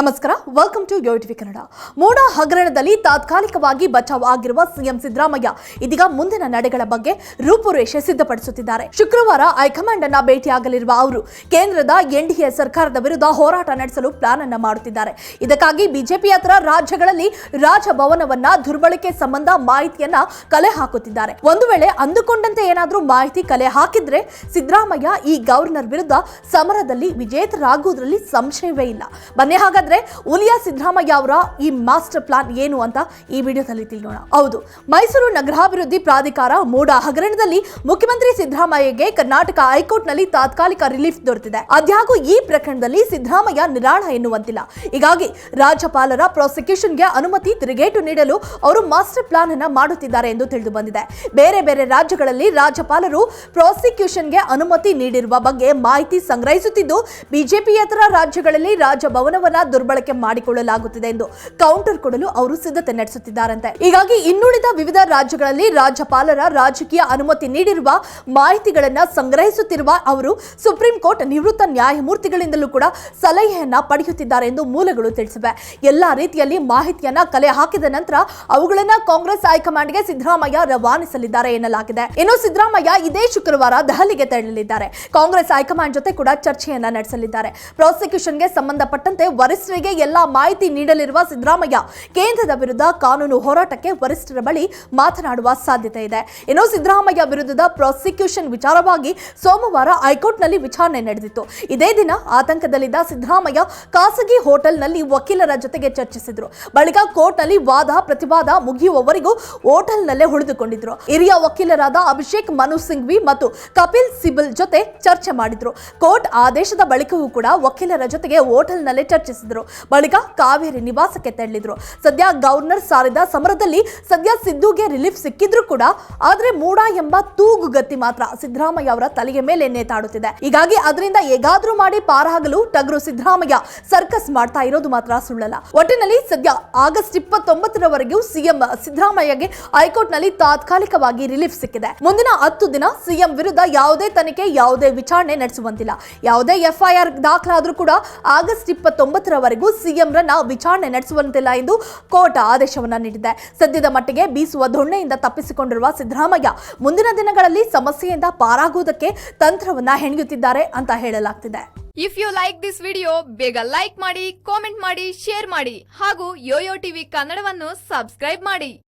ನಮಸ್ಕಾರ welcome to Yo TV Kannada. ಮೋಡ ಹಗರಣದಲ್ಲಿ ತಾತ್ಕಾಲಿಕವಾಗಿ ಬಚಾವ್ ಆಗಿರುವ ಸಿಎಂ ಸಿದ್ದರಾಮಯ್ಯ ಇದೀಗ ಮುಂದಿನ ನಡೆಗಳ ಬಗ್ಗೆ ರೂಪುರೇಷೆ ಸಿದ್ಧಪಡಿಸುತ್ತಿದ್ದಾರೆ. ಶುಕ್ರವಾರ ಹೈಕಮಾಂಡ್ ಅನ್ನ ಭೇಟಿಯಾಗಲಿರುವ ಅವರು, ಕೇಂದ್ರದ ಎನ್ಡಿಎ ಸರ್ಕಾರದ ವಿರುದ್ಧ ಹೋರಾಟ ನಡೆಸಲು ಪ್ಲಾನ್ ಅನ್ನ ಮಾಡುತ್ತಿದ್ದಾರೆ. ಇದಕ್ಕಾಗಿ ಬಿಜೆಪಿ ಬಿಜೆಪಿಯೇತರ ರಾಜ್ಯಗಳಲ್ಲಿ ರಾಜಭವನವನ್ನ ದುರ್ಬಳಕೆ ಸಂಬಂಧ ಮಾಹಿತಿಯನ್ನ ಕಲೆ ಹಾಕುತ್ತಿದ್ದಾರೆ. ಒಂದು ವೇಳೆ ಅಂದುಕೊಂಡಂತೆ ಏನಾದರೂ ಮಾಹಿತಿ ಕಲೆ ಹಾಕಿದ್ರೆ ಸಿದ್ದರಾಮಯ್ಯ ಈ ಗವರ್ನರ್ ವಿರುದ್ಧ ಸಮರದಲ್ಲಿ ವಿಜೇತರಾಗುವುದರಲ್ಲಿ ಸಂಶಯವೇ ಇಲ್ಲ. ಬನ್ನಿ ಹಾಗಾದ್ರೆ ಉಲಿಯಾ ಸಿದ್ದರಾಮಯ್ಯ ಅವರ ಈ ಮಾಸ್ಟರ್ ಪ್ಲಾನ್ ಏನು ಅಂತ ಈ ವಿಡಿಯೋದಲ್ಲಿ ತಿಳಿಯೋಣ ಹೌದು, ಮೈಸೂರು ನಗರಾಭಿವೃದ್ಧಿ ಪ್ರಾಧಿಕಾರ ಮೂಡ ಹಗರಣದಲ್ಲಿ ಮುಖ್ಯಮಂತ್ರಿ ಸಿದ್ದರಾಮಯ್ಯಗೆ ಕರ್ನಾಟಕ ಹೈಕೋರ್ಟ್ನಲ್ಲಿ ತಾತ್ಕಾಲಿಕ ರಿಲೀಫ್ ದೊರೆತಿದೆ. ಅದ್ಯಾಗೂ ಈ ಪ್ರಕರಣದಲ್ಲಿ ಸಿದ್ದರಾಮಯ್ಯ ನಿರಾಳ ಎನ್ನುವಂತಿಲ್ಲ. ಹೀಗಾಗಿ ರಾಜ್ಯಪಾಲರ ಪ್ರಾಸಿಕ್ಯೂಷನ್ಗೆ ಅನುಮತಿ ತಿರುಗೇಟು ನೀಡಲು ಅವರು ಮಾಸ್ಟರ್ ಪ್ಲಾನ್ ಅನ್ನ ಮಾಡುತ್ತಿದ್ದಾರೆ ಎಂದು ತಿಳಿದು ಬಂದಿದೆ. ಬೇರೆ ಬೇರೆ ರಾಜ್ಯಗಳಲ್ಲಿ ರಾಜ್ಯಪಾಲರು ಪ್ರಾಸಿಕ್ಯೂಷನ್ಗೆ ಅನುಮತಿ ನೀಡಿರುವ ಬಗ್ಗೆ ಮಾಹಿತಿ ಸಂಗ್ರಹಿಸುತ್ತಿದ್ದು, ಬಿಜೆಪಿಯೇತರ ರಾಜ್ಯಗಳಲ್ಲಿ ರಾಜಭವನವನ್ನ ದುರ್ಬಳಕೆ ಮಾಡಿಕೊಳ್ಳಲಾಗುತ್ತಿದೆ ಎಂದು ಕೌಂಟರ್ ಕೊಡಲು ಅವರು ಸಿದ್ಧತೆ ನಡೆಸುತ್ತಿದ್ದಾರಂತೆ. ಹೀಗಾಗಿ ಇನ್ನುಳಿದ ವಿವಿಧ ರಾಜ್ಯಗಳಲ್ಲಿ ರಾಜ್ಯಪಾಲರ ರಾಜಕೀಯ ಅನುಮತಿ ನೀಡಿರುವ ಮಾಹಿತಿಗಳನ್ನ ಸಂಗ್ರಹಿಸುತ್ತಿರುವ ಅವರು ಸುಪ್ರೀಂ ಕೋರ್ಟ್ ನಿವೃತ್ತ ನ್ಯಾಯಮೂರ್ತಿಗಳಿಂದಲೂ ಕೂಡ ಸಲಹೆಯನ್ನ ಪಡೆಯುತ್ತಿದ್ದಾರೆ ಎಂದು ಮೂಲಗಳು ತಿಳಿಸಿವೆ. ಎಲ್ಲಾ ರೀತಿಯಲ್ಲಿ ಮಾಹಿತಿಯನ್ನ ಕಲೆ ಹಾಕಿದ ನಂತರ ಅವುಗಳನ್ನ ಕಾಂಗ್ರೆಸ್ ಹೈಕಮಾಂಡ್ಗೆ ಸಿದ್ದರಾಮಯ್ಯ ರವಾನಿಸಲಿದ್ದಾರೆ ಎನ್ನಲಾಗಿದೆ. ಇನ್ನು ಸಿದ್ದರಾಮಯ್ಯ ಇದೇ ಶುಕ್ರವಾರ ದೆಹಲಿಗೆ ತೆರಳಲಿದ್ದಾರೆ. ಕಾಂಗ್ರೆಸ್ ಹೈಕಮಾಂಡ್ ಜೊತೆ ಕೂಡ ಚರ್ಚೆಯನ್ನ ನಡೆಸಲಿದ್ದಾರೆ. ಪ್ರಾಸಿಕ್ಯೂಷನ್ಗೆ ಸಂಬಂಧಪಟ್ಟಂತೆ ವರಿಷ್ಠರಿಗೆ ಎಲ್ಲಾ ಮಾಹಿತಿ ನೀಡಲಿರುವ ಸಿದ್ದರಾಮಯ್ಯ, ಕೇಂದ್ರದ ವಿರುದ್ಧ ಕಾನೂನು ಹೋರಾಟಕ್ಕೆ ವರಿಷ್ಠರ ಬಳಿ ಮಾತನಾಡುವ ಸಾಧ್ಯತೆ ಇದೆ. ಇನ್ನು ಸಿದ್ದರಾಮಯ್ಯ ವಿರುದ್ಧದ ಪ್ರಾಸಿಕ್ಯೂಷನ್ ವಿಚಾರವಾಗಿ ಸೋಮವಾರ ಹೈಕೋರ್ಟ್ನಲ್ಲಿ ವಿಚಾರಣೆ ನಡೆದಿತ್ತು. ಇದೇ ದಿನ ಆತಂಕದಲ್ಲಿದ್ದ ಸಿದ್ದರಾಮಯ್ಯ ಖಾಸಗಿ ಹೋಟೆಲ್ನಲ್ಲಿ ವಕೀಲರ ಜೊತೆಗೆ ಚರ್ಚಿಸಿದ್ರು. ಬಳಿಕ ಕೋರ್ಟ್ನಲ್ಲಿ ವಾದ, ಪ್ರತಿವಾದ ಮುಗಿಯುವವರೆಗೂ ಹೋಟೆಲ್ನಲ್ಲೇ ಉಳಿದುಕೊಂಡಿದ್ರು. ಹಿರಿಯ ವಕೀಲರಾದ ಅಭಿಷೇಕ್ ಮನು ಸಿಂಘ್ವಿ ಮತ್ತು ಕಪಿಲ್ ಸಿಬಲ್ ಜೊತೆ ಚರ್ಚೆ ಮಾಡಿದ್ರು. ಕೋರ್ಟ್ ಆದೇಶದ ಬಳಿಕವೂ ಕೂಡ ವಕೀಲರ ಜೊತೆಗೆ ಹೋಟೆಲ್ನಲ್ಲೇ ಚರ್ಚಿಸಿದ್ರು. ಬಳಿಕ ಕಾವೇರಿ ನಿವಾಸಕ್ಕೆ ತೆರಳಿದ್ರು. ಸದ್ಯ ಗವರ್ನರ್ ಸಾರಿದ ಸಮರದಲ್ಲಿ ಸದ್ಯ ಸಿದ್ದುಗೆ ರಿಲೀಫ್ ಸಿಕ್ಕಿದ್ರು ಕೂಡ ಆದ್ರೆ ಮೂಡ ಎಂಬ ತೂಗು ಗತಿ ಮಾತ್ರ ಸಿದ್ದರಾಮಯ್ಯ ಅವರ ತಲೆಗೆ ಮೇಲೆ ನೇತಾಡುತ್ತಿದೆ. ಹೀಗಾಗಿ ಅದರಿಂದ ಹೇಗಾದ್ರೂ ಮಾಡಿ ಪಾರಾಗಲು ಟಗರು ಸಿದ್ದರಾಮಯ್ಯ ಸರ್ಕಸ್ ಮಾಡ್ತಾ ಇರೋದು ಮಾತ್ರ ಸುಳ್ಳಲ್ಲ. ಒಟ್ಟಿನಲ್ಲಿ ಸದ್ಯ ಆಗಸ್ಟ್ ಇಪ್ಪತ್ತೊಂಬತ್ತರವರೆಗೂ ಸಿಎಂ ಸಿದ್ದರಾಮಯ್ಯಗೆ ಹೈಕೋರ್ಟ್ನಲ್ಲಿ ತಾತ್ಕಾಲಿಕವಾಗಿ ರಿಲೀಫ್ ಸಿಕ್ಕಿದೆ. ಮುಂದಿನ ಹತ್ತು ದಿನ ಸಿಎಂ ವಿರುದ್ಧ ಯಾವುದೇ ತನಿಖೆ, ಯಾವುದೇ ವಿಚಾರಣೆ ನಡೆಸುವಂತಿಲ್ಲ. ಯಾವುದೇ ಎಫ್ಐಆರ್ ದಾಖಲಾದ್ರೂ ಕೂಡ ಆಗಸ್ಟ್ ಇಪ್ಪತ್ತೊಂಬತ್ತರವರೆಗೂ ಸಿಎಂ ರನ್ನ ವಿಚಾರಣೆ ನಡೆಸುವಂತಿಲ್ಲ ಎಂದು ಕೋರ್ಟ್ ಆದೇಶವನ್ನು ನೀಡಿದೆ. ಸದ್ಯದ ಮಟ್ಟಿಗೆ ಬೀಸುವ ದೊಣ್ಣೆಯಿಂದ ತಪ್ಪಿಸಿಕೊಂಡಿರುವ ಸಿದ್ದರಾಮಯ್ಯ ಮುಂದಿನ ದಿನಗಳಲ್ಲಿ ಸಮಸ್ಯೆಯಿಂದ ಪಾರಾಗುವುದಕ್ಕೆ ತಂತ್ರವನ್ನ ಹೆಣೆಯುತ್ತಿದ್ದಾರೆ ಅಂತ ಹೇಳಲಾಗ್ತಿದೆ. If you like this video ಬೇಗ ಲೈಕ್ ಮಾಡಿ ಕಾಮೆಂಟ್ ಮಾಡಿ ಶೇರ್ ಮಾಡಿ ಹಾಗೂ ಯೋಯೋ ಟಿವಿ ಕನ್ನಡವನ್ನು ಸಬ್ಸ್ಕ್ರೈಬ್ ಮಾಡಿ.